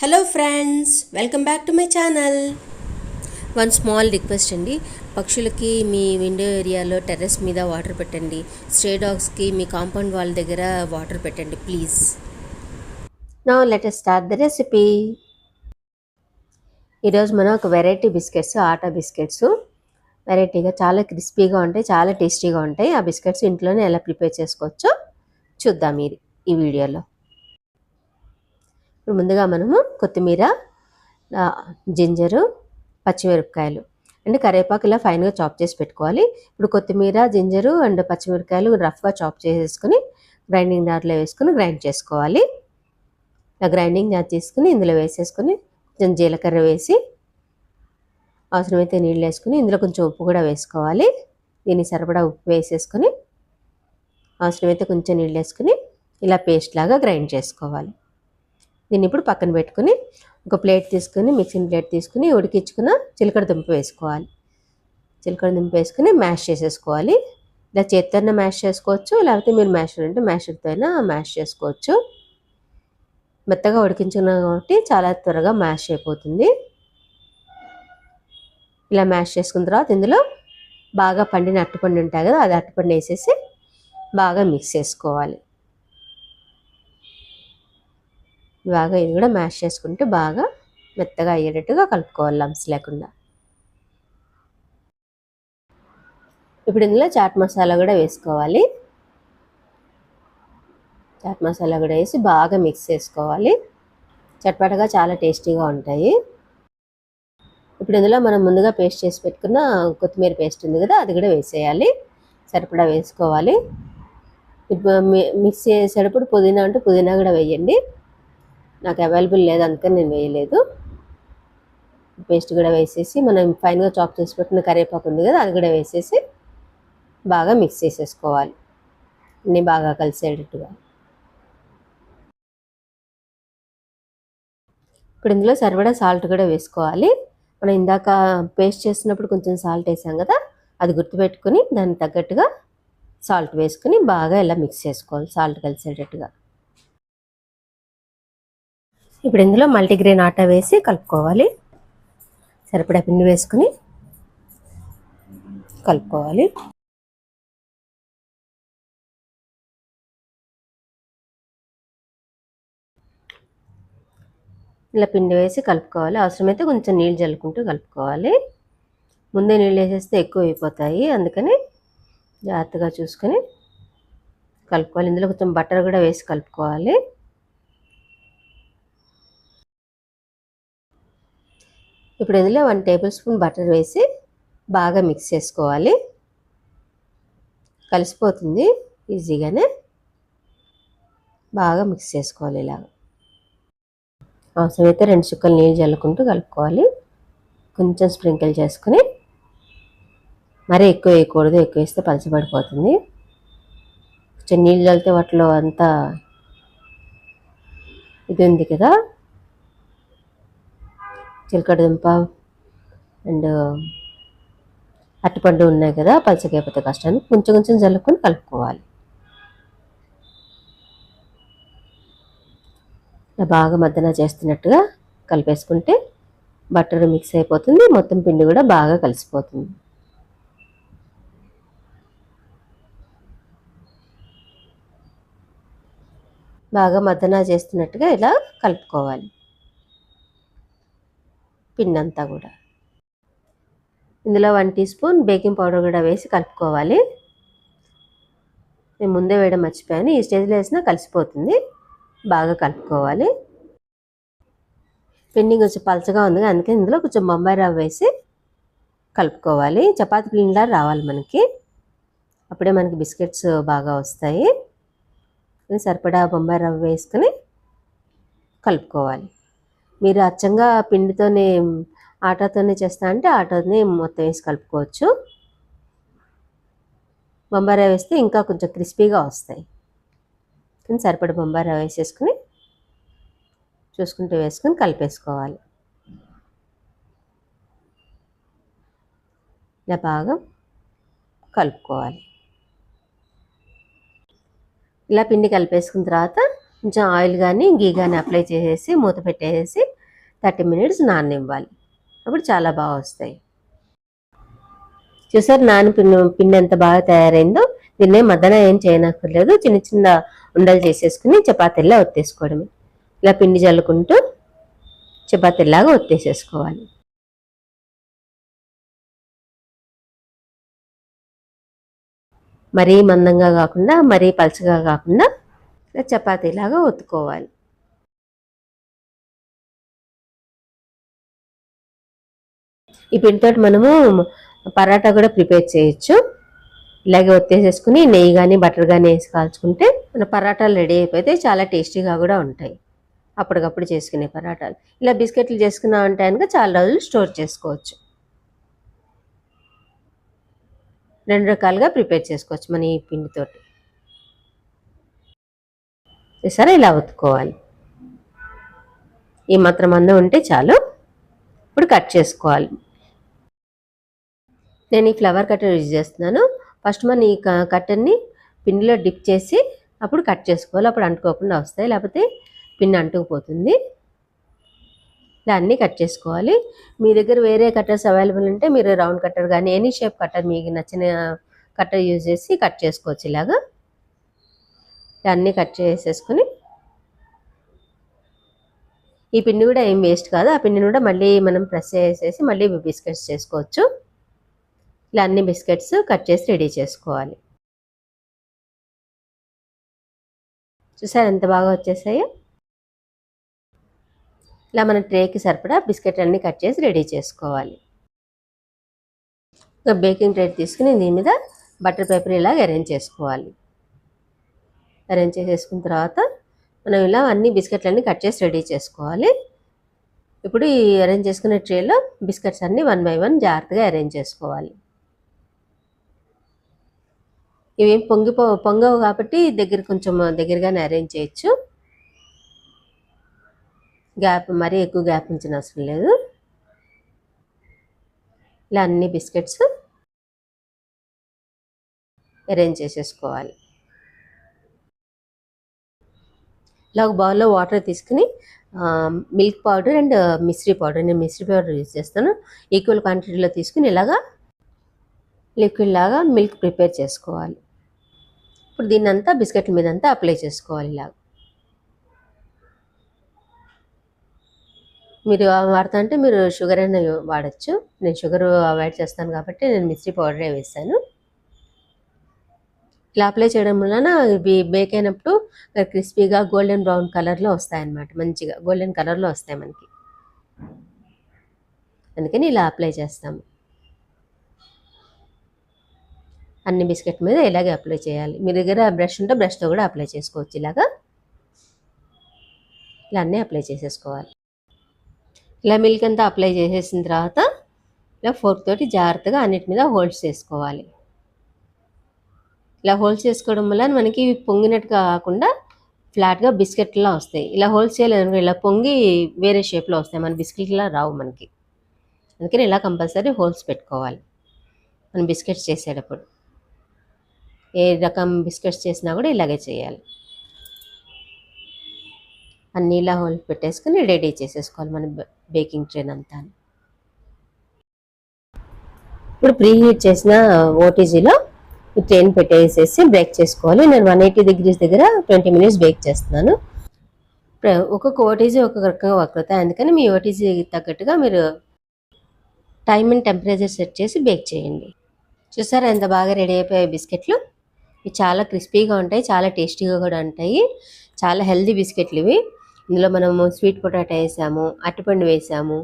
Hello friends welcome back to my channel one small request అండి. పక్షులకి మీ window ఏరియాలో టెర్రస్ మీద వాటర్ పెట్టండి. స్ట్రే డాగ్స్కి మీ కాంపౌండ్ వాల్ దగ్గర వాటర్ పెట్టండి ప్లీజ్ నా లెట్ స్టార్ట్ ద రెసిపీ ఈరోజు మనం ఒక వెరైటీ బిస్కెట్స్ ఆటా బిస్కెట్స్ వెరైటీగా చాలా క్రిస్పీగా ఉంటాయి చాలా టేస్టీగా ఉంటాయి. ఆ బిస్కెట్స్ ఇంట్లోనే ఎలా ప్రిపేర్ చేసుకోవచ్చో చూద్దాం ఇది ఈ వీడియోలో. ఇప్పుడు ముందుగా మనము కొత్తిమీర జింజరు పచ్చిమిరపకాయలు. అండ్ కరివేపాకు ఇలా ఫైన్గా చాప్ చేసి పెట్టుకోవాలి. ఇప్పుడు కొత్తిమీర జింజరు అండ్ పచ్చిమిరపకాయలు రఫ్గా చాప్ చేసేసుకుని గ్రైండింగ్ జార్లో వేసుకుని గ్రైండ్ చేసుకోవాలి. ఇలా గ్రైండింగ్ జార్ తీసుకుని ఇందులో వేసేసుకుని కొంచెం జీలకర్ర వేసి అవసరమైతే నీళ్ళు వేసుకుని ఇందులో కొంచెం ఉప్పు కూడా వేసుకోవాలి. దీన్ని సరిపడా ఉప్పు వేసేసుకుని అవసరమైతే కొంచెం నీళ్ళు వేసుకుని ఇలా పేస్ట్ లాగా గ్రైండ్ చేసుకోవాలి. దీన్ని ఇప్పుడు పక్కన పెట్టుకుని ఒక ప్లేట్ తీసుకుని మిక్సింగ్ ప్లేట్ తీసుకుని ఉడికించుకున్న చిలకడ దుంప వేసుకోవాలి. చిలకడ దుంప వేసుకుని మ్యాష్ చేసేసుకోవాలి. ఇలా చేత్తోనే మ్యాష్ చేసుకోవచ్చు లేకపోతే మీరు మ్యాషర్ అంటే మ్యాషర్తో అయినా మ్యాష్ చేసుకోవచ్చు. మెత్తగా ఉడికించుకున్నాం కాబట్టి చాలా త్వరగా మ్యాష్ అయిపోతుంది. ఇలా మ్యాష్ చేసుకున్న తర్వాత ఇందులో బాగా పండిన అట్టుపండు ఉంటాయి కదా అది అట్టుపండు వేసేసి బాగా మిక్స్ చేసుకోవాలి. బాగా ఇది కూడా మ్యాష్ చేసుకుంటే బాగా మెత్తగా అయ్యేటట్టుగా కలుపుకోవాలి లంప్స్ లేకుండా. ఇప్పుడు ఇందులో చాట్ మసాలా కూడా వేసుకోవాలి. చాట్ మసాలా కూడా వేసి బాగా మిక్స్ చేసుకోవాలి. చట్పటగా చాలా టేస్టీగా ఉంటాయి. ఇప్పుడు ఇందులో మనం ముందుగా పేస్ట్ చేసి పెట్టుకున్న కొత్తిమీర పేస్ట్ ఉంది కదా అది కూడా వేసేయాలి. సరిపడా వేసుకోవాలి. ఇప్పుడు మిక్స్ చేసేటప్పుడు పుదీనా అంటే పుదీనా కూడా వేయండి. నాకు అవైలబుల్ లేదు అందుకని నేను వేయలేదు. పేస్ట్ కూడా వేసేసి మనం ఫైన్గా చాప్ చేసి పెట్టిన కరివేపాకు ఉంది కదా అది కూడా వేసేసి బాగా మిక్స్ చేసేసుకోవాలి. అన్నీ బాగా కలిసేటట్టుగా. ఇప్పుడు ఇందులో సరిపడా సాల్ట్ కూడా వేసుకోవాలి. మనం ఇందాక పేస్ట్ చేసినప్పుడు కొంచెం సాల్ట్ వేసాం కదా అది గుర్తుపెట్టుకుని దానికి తగ్గట్టుగా సాల్ట్ వేసుకుని బాగా ఇలా మిక్స్ చేసుకోవాలి సాల్ట్ కలిసేటట్టుగా. ఇప్పుడు ఇందులో మల్టీగ్రెయిన్ ఆటా వేసి కలుపుకోవాలి. సరిపడా పిండి వేసుకుని కలుపుకోవాలి. ఇలా పిండి వేసి కలుపుకోవాలి. అవసరమైతే కొంచెం నీళ్ళు చల్లుకుంటూ కలుపుకోవాలి. ముందే నీళ్ళు వేసేస్తే ఎక్కువ అయిపోతాయి. అందుకని జాగ్రత్తగా చూసుకొని కలుపుకోవాలి. ఇందులో కొంచెం బటర్ కూడా వేసి కలుపుకోవాలి. ఇప్పుడు ఇందులో వన్ టేబుల్ స్పూన్ బటర్ వేసి బాగా మిక్స్ చేసుకోవాలి. కలిసిపోతుంది ఈజీగానే. బాగా మిక్స్ చేసుకోవాలి ఇలా అవసరమైతే రెండు చుక్కలు నీళ్ళు చల్లుకుంటూ కలుపుకోవాలి. కొంచెం స్ప్రింకిల్ చేసుకుని మరీ ఎక్కువ వేయకూడదు ఎక్కువ వేస్తే పలచబడిపోతుంది. కొంచెం నీళ్ళు చల్లితే వాటిలో అంతా ఇది ఉంది కదా. చిలకడ దుంప అండ్ అరటిపండు ఉన్నాయి కదా పలచకైపోతే కష్టాన్ని కొంచెం కొంచెం జల్లుకొని కలుపుకోవాలి. ఇలా బాగా మద్దన చేస్తున్నట్టుగా కలిపేసుకుంటే బటర్ మిక్స్ అయిపోతుంది మొత్తం పిండి కూడా బాగా కలిసిపోతుంది. బాగా మద్దన చేస్తున్నట్టుగా ఇలా కలుపుకోవాలి. పిండి అంతా కూడా. ఇందులో one teaspoon baking powder కూడా వేసి కలుపుకోవాలి. నేను ముందే వేయడం మర్చిపోయాను. ఈ స్టేజ్లో వేసినా కలిసిపోతుంది. బాగా కలుపుకోవాలి. పిండి కొంచెం పలచగా ఉంది అందుకే ఇందులో కొంచెం బొంబాయి రవ్వ వేసి కలుపుకోవాలి. చపాతీ పిండిలా రావాలి మనకి. అప్పుడే మనకి బిస్కెట్స్ బాగా వస్తాయి. సరిపడా బొంబాయి రవ్వ వేసుకొని కలుపుకోవాలి. మీరు అచ్చంగా పిండితోనే ఆటాతోనే చేస్తా అంటే ఆటాతోనే మొత్తం వేసి కలుపుకోవచ్చు. బొంబాయి వేస్తే ఇంకా కొంచెం క్రిస్పీగా వస్తాయి. కానీ సరిపడ బొంబాయి రవ్వ వేసేసుకుని చూసుకుంటూ వేసుకుని కలిపేసుకోవాలి. ఇలా బాగా కలుపుకోవాలి. ఇలా పిండి కలిపేసుకున్న తర్వాత కొంచెం ఆయిల్ కానీ గీ కానీ అప్లై చేసేసి మూత పెట్టేసి థర్టీ మినిట్స్ నాననివ్వాలి. అప్పుడు చాలా బాగా వస్తాయి. చూసారు నాని పిండి పిండి ఎంత బాగా తయారైందో? దీన్నే మద్దన ఏం చేయనక్కర్లేదు. చిన్న చిన్న ఉండలు చేసేసుకుని చపాతీల్లా ఒత్తేసుకోవడమే. ఇలా పిండి చల్లుకుంటూ చపాతీలాగా ఒత్తేసేసుకోవాలి. మరీ మందంగా కాకుండా మరీ పలచగా కాకుండా చపాతీలాగా ఒత్తుకోవాలి. ఈ పిండితో మనము పరాటా కూడా ప్రిపేర్ చేయొచ్చు. ఇలాగే ఒత్తేసేసుకుని నెయ్యి కానీ బటర్ కానీ వేసి కాల్చుకుంటే మన పరాటాలు రెడీ అయిపోతే చాలా టేస్టీగా కూడా ఉంటాయి. అప్పటికప్పుడు చేసుకునే పరాటాలు. ఇలా బిస్కెట్లు చేసుకున్నా అంటే కనుక చాలా రోజులు స్టోర్ చేసుకోవచ్చు. రెండు రకాలుగా ప్రిపేర్ చేసుకోవచ్చు మన ఈ పిండితోటి. సరే ఇలా ఒత్తుకోవాలి ఈ మాత్రం అందం ఉంటే చాలు. ఇప్పుడు కట్ చేసుకోవాలి. నేను ఈ ఫ్లవర్ కట్టర్ యూజ్ చేస్తున్నాను. ఫస్ట్ మనం ఈ కట్టర్ని పిండిలో డిప్ చేసి అప్పుడు కట్ చేసుకోవాలి. అప్పుడు అంటుకోకుండా వస్తాయి. లేకపోతే పిండి అంటుకుపోతుంది. ఇలా అన్నీ కట్ చేసుకోవాలి. మీ దగ్గర వేరే కట్టర్స్ అవైలబుల్ ఉంటే మీరు రౌండ్ కట్టర్ కానీ ఎనీ షేప్ కట్టర్ మీకు నచ్చిన కట్టర్ యూజ్ చేసి కట్ చేసుకోవచ్చు ఇలాగా. అన్నీ కట్ చేసేసుకొని ఈ పిండి కూడా ఏం వేస్ట్ కాదు. ఆ పిండిని కూడా మళ్ళీ మనం ప్రెస్ చేసేసి మళ్ళీ బిస్కెట్స్ చేసుకోవచ్చు. ఇలా అన్ని బిస్కెట్స్ కట్ చేసి రెడీ చేసుకోవాలి. చూసారు ఎంత బాగా వచ్చేసాయో? ఇలా మన ట్రేకి సరిపడా బిస్కెట్ అన్నీ కట్ చేసి రెడీ చేసుకోవాలి. బేకింగ్ ట్రే తీసుకుని దీని మీద బటర్ పేపర్ ఇలా అరేంజ్ చేసుకోవాలి. అరేంజ్ చేసేసుకున్న తర్వాత మనం ఇలా అన్ని బిస్కెట్లన్నీ కట్ చేసి రెడీ చేసుకోవాలి. ఇప్పుడు ఈ అరేంజ్ చేసుకునే ట్రేలో బిస్కెట్స్ అన్నీ వన్ బై వన్ జాగ్రత్తగా అరేంజ్ చేసుకోవాలి. ఇవేం పొంగిపో పొంగవు కాబట్టి దగ్గర కొంచెం దగ్గరగానే అరేంజ్ చేయొచ్చు. గ్యాప్ మరీ ఎక్కువ గ్యాప్ ఉంచిన అవసరం లేదు. ఇలా అన్ని బిస్కెట్స్ అరేంజ్ చేసేసుకోవాలి. ఇలా ఒక బౌల్లో వాటర్ తీసుకుని milk powder and mishri powder. నేను మిశ్రీ పౌడర్ యూజ్ చేస్తాను. ఈక్వల్ క్వాంటిటీలో తీసుకుని ఇలాగా లిక్విడ్ లాగా మిల్క్ ప్రిపేర్ చేసుకోవాలి. ఇప్పుడు దీన్ని అంతా బిస్కెట్ల మీద అంతా అప్లై చేసుకోవాలి ఇలాగ. మీరు వాడుతా అంటే మీరు షుగర్ అయినా వాడచ్చు. నేను షుగర్ అవాయిడ్ చేస్తాను కాబట్టి నేను మిస్ట్రీ పౌడరే వేసాను ఇలా అప్లై చేయడం వలన ఇవి బేక్ అయినప్పుడు క్రిస్పీగా గోల్డెన్ బ్రౌన్ కలర్లో వస్తాయన్నమాట. మంచిగా గోల్డెన్ కలర్లో వస్తాయి మనకి. అందుకని ఇలా అప్లై చేస్తాము. అన్ని బిస్కెట్ మీద ఇలాగే అప్లై చేయాలి. మీ దగ్గర బ్రష్ ఉంటే బ్రష్తో కూడా అప్లై చేసుకోవచ్చు ఇలాగా. ఇలా అన్నీ అప్లై చేసేసుకోవాలి. ఇలా మిల్క్ అంతా అప్లై చేసేసిన తర్వాత ఇలా ఫోర్క్ తోటి జాగ్రత్తగా అన్నిటి మీద హోల్డ్స్ చేసుకోవాలి. ఇలా హోల్స్ చేసుకోవడం వల్ల మనకి పొంగినట్టుగా కాకుండా ఫ్లాట్గా బిస్కెట్లా వస్తాయి. ఇలా హోల్స్ చేయలేదు ఇలా పొంగి వేరే షేప్లో వస్తాయి. మన బిస్కెట్లా రావు మనకి. అందుకని ఇలా కంపల్సరీ హోల్స్ పెట్టుకోవాలి. మనం బిస్కెట్స్ చేసేటప్పుడు. ఏ రకం బిస్కెట్స్ చేసినా కూడా ఇలాగే చేయాలి. అన్నీ ఇలా హోల్ పెట్టేసుకుని రెడీ చేసేసుకోవాలి మన బేకింగ్ ట్రైన్ అంతా ఇప్పుడు ప్రీ హీట్ చేసిన ఓటీజీలో ఈ ట్రైన్ పెట్టేసేసి బ్రేక్ చేసుకోవాలి. నేను వన్ ఎయిటీ డిగ్రీస్ దగ్గర ట్వంటీ మినిట్స్ బేక్ చేస్తున్నాను. ఒక్కొక్క ఓటీజీ ఒక్కొక్క రకంగా వర్క్ అవుతాయి. అందుకని మీ ఓటీజీ తగ్గట్టుగా మీరు టైం అండ్ టెంపరేచర్ సెట్ చేసి బేక్ చేయండి. చూసారా ఎంత బాగా రెడీ అయిపోయాయి బిస్కెట్లు? ఇవి చాలా క్రిస్పీగా ఉంటాయి చాలా టేస్టీగా కూడా ఉంటాయి. చాలా హెల్దీ బిస్కెట్లు ఇవి. ఇందులో మనము స్వీట్ పొటాటో వేసాము అరటిపండు వేసాము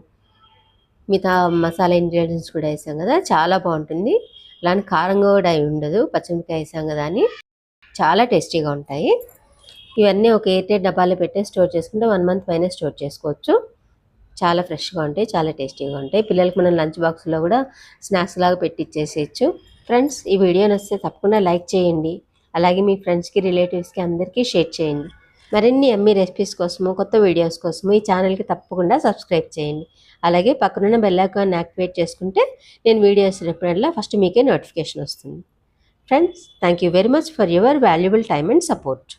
మిగతా మసాలా ఇంగ్రీడియంట్స్ కూడా వేసాం కదా చాలా బాగుంటుంది. అలానే కారంగా కూడా అయి ఉండదు పచ్చిమిరపకాయ వేసాం కదా అని చాలా టేస్టీగా ఉంటాయి. ఇవన్నీ ఒక ఎయిట్ డబ్బాలో పెట్టే స్టోర్ చేసుకుంటే వన్ మంత్ పైన స్టోర్ చేసుకోవచ్చు. చాలా ఫ్రెష్గా ఉంటాయి చాలా టేస్టీగా ఉంటాయి. పిల్లలకి మనం లంచ్ బాక్స్లో కూడా స్నాక్స్ లాగా పెట్టిచ్చేసేయచ్చు. ఫ్రెండ్స్ ఈ వీడియో నచ్చితే తప్పకుండా లైక్ చేయండి. అలాగే మీ ఫ్రెండ్స్కి రిలేటివ్స్కి అందరికీ షేర్ చేయండి. మరిన్ని ఎమ్మీ రెసిపీస్ కోసము కొత్త వీడియోస్ కోసము ఈ ఛానల్కి తప్పకుండా సబ్స్క్రైబ్ చేయండి. అలాగే పక్కనున్న బెల్ ఐకాన్ యాక్టివేట్ చేసుకుంటే నేను వీడియోస్ ఎప్పుడల్లా ఫస్ట్ మీకే నోటిఫికేషన్ వస్తుంది. Friends thank you very much for your valuable time and support